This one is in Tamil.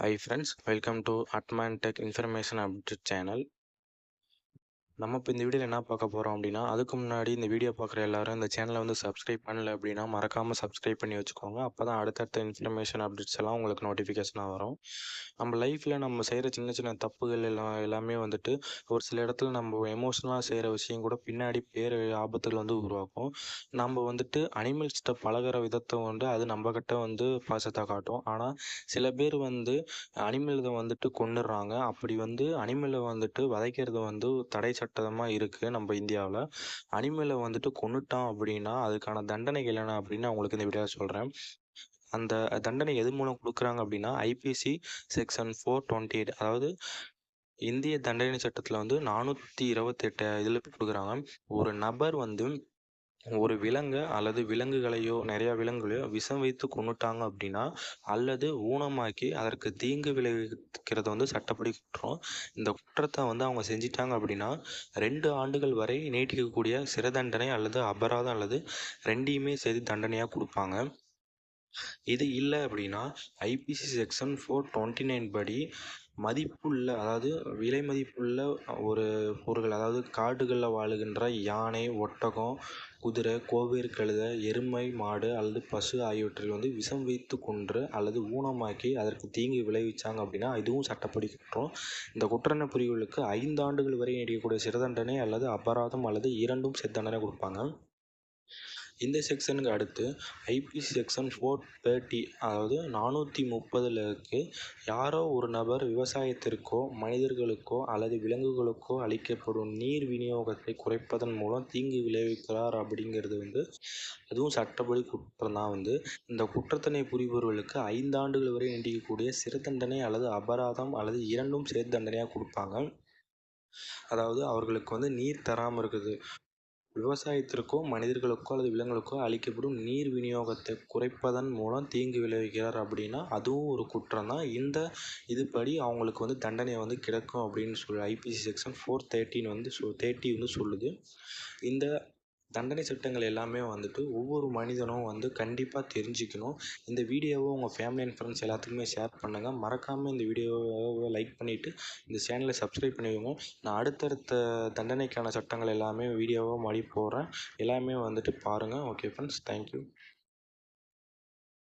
Hi friends, welcome to Atman Tech Information Update channel. நம்ம இப்போ இந்த வீடியோவில் என்ன பார்க்க போகிறோம் அப்படின்னா அதுக்கு முன்னாடி இந்த வீடியோ பார்க்குற எல்லாரும் இந்த சேனலை வந்து சப்ஸ்கிரைப் பண்ணல அப்படின்னா மறக்காமல் சப்ஸ்கிரைப் பண்ணி வச்சுக்கோங்க. அப்போ தான் அடுத்தடுத்த இன்ஃபர்மேஷன் அப்டேட்ஸ் எல்லாம் உங்களுக்கு நோட்டிஃபிகேஷனாக வரும். நம்ம லைஃப்பில் நம்ம செய்கிற சின்ன சின்ன தப்புகள் எல்லாம் எல்லாமே வந்துட்டு ஒரு சில இடத்துல நம்ம எமோஷனலாக செய்கிற விஷயம் கூட பின்னாடி பேர் ஆபத்துகள் வந்து உருவாக்கும். நம்ம வந்துட்டு அனிமல்ஸ்கிட்ட பழகுற விதத்தை வந்து அது நம்மக்கிட்ட வந்து பாசத்தை காட்டும். ஆனால் சில பேர் வந்து அனிமலை வந்துட்டு கொன்னுடுறாங்க. அப்படி வந்து அனிமலை வந்துட்டு வதைக்கிறது வந்து தடை சட்டமாக இருக்குது நம்ம இந்தியாவில். அனிமலை வந்துட்டு கொண்டுட்டான் அப்படின்னா அதுக்கான தண்டனைகள் என்ன அப்படின்னு உங்களுக்கு இந்த வீடியோவில் சொல்கிறேன் அந்த தண்டனை எது மூலம் கொடுக்குறாங்க அப்படின்னா IPC section four twenty eight அதாவது இந்திய தண்டனை சட்டத்தில் வந்து நானூற்றி இருபத்தெட்டு இதில் கொடுக்குறாங்க. ஒரு நபர் வந்து ஒரு விலங்கை அல்லது விலங்குகளையோ நிறையா விலங்குகளையோ விஷம் வைத்து கொன்னுட்டாங்க அப்படின்னா அல்லது ஊனமாக்கி அதற்கு தீங்கு விளைவிக்கிறது வந்து சட்டப்படி குற்றம் இந்த குற்றத்தை வந்து அவங்க செஞ்சிட்டாங்க அப்படின்னா ரெண்டு ஆண்டுகள் வரை நீட்டிக்கக்கூடிய சிறை தண்டனை அல்லது அபராதம் அல்லது ரெண்டையுமே சேர்த்து தண்டனையாக கொடுப்பாங்க. இது இல்லை அப்படின்னா IPC section four twenty nine படி மதிப்புள்ள அதாவது விலை மதிப்புள்ள ஒரு பொருள் அதாவது காடுகளில் வாழுகின்ற யானை ஒட்டகம் குதிரை கோவேறு கழுதை எருமை மாடு அல்லது பசு ஆகியவற்றில் வந்து விஷம் வைத்து கொன்று அல்லது ஊனமாக்கி அதற்கு தீங்கு விளைவிச்சாங்க அப்படின்னா இதுவும் சட்டப்படி குற்றம் இந்த குற்றண பிரிவுகளுக்கு ஐந்து ஆண்டுகள் வரை நீடிக்கக்கூடிய சிறை தண்டனை அல்லது அபராதம் அல்லது இரண்டும் சேர்த்து தண்டனை கொடுப்பாங்க. இந்த செக்ஷனுக்கு அடுத்து ஐபிசி செக்ஷன் ஃபோர் தேர்ட்டி அதாவது நானூற்றி முப்பதில் இருக்குது யாரோ ஒரு நபர் விவசாயத்திற்கோ மனிதர்களுக்கோ அல்லது விலங்குகளுக்கோ அளிக்கப்படும் நீர் விநியோகத்தை குறைப்பதன் மூலம் தீங்கு விளைவிக்கிறார் அப்படிங்கிறது வந்து அதுவும் சட்டப்படி குற்றம் தான் வந்து. இந்த குற்றத்தினை புரிபவர்களுக்கு ஐந்து ஆண்டுகள் வரை நீடிக்கக்கூடிய சிறு தண்டனை அல்லது அபராதம் அல்லது இரண்டும் சேர்த்து தண்டனையாக கொடுப்பாங்க. அதாவது அவர்களுக்கு வந்து நீர் தராமல் இருக்குது. விவசாயத்திற்கோ மனிதர்களுக்கோ அல்லது விலங்குகளுக்கோ அளிக்கப்படும் நீர் விநியோகத்தை குறைப்பதன் மூலம் தீங்கு விளைவிக்கிறார் அப்படின்னா அதுவும் ஒரு குற்றம் தான் இந்த இதுபடி அவங்களுக்கு வந்து தண்டனை வந்து கிடைக்கும் அப்படின்னு சொல்லி ஐபிசி செக்ஷன் ஃபோர் தேர்ட்டின் வந்து சொ தேர்ட்டி வந்து சொல்லுது. இந்த தண்டனை சட்டங்கள் எல்லாமே வந்துட்டு ஒவ்வொரு மனிதனும் வந்து கண்டிப்பாக தெரிஞ்சுக்கணும். இந்த வீடியோவை உங்கள் ஃபேமிலி அண்ட் ஃப்ரெண்ட்ஸ் எல்லாத்துக்குமே ஷேர் பண்ணுங்கள் மறக்காமல் இந்த வீடியோவை லைக் பண்ணிவிட்டு இந்த சேனலை சப்ஸ்கிரைப் பண்ணிக்கோங்க நான் அடுத்தடுத்த தண்டனைக்கான சட்டங்கள் எல்லாமே வீடியோவாக மடி போடுறேன். எல்லாமே வந்துட்டு பாருங்கள் ஓகே ஃப்ரெண்ட்ஸ் தேங்க்யூ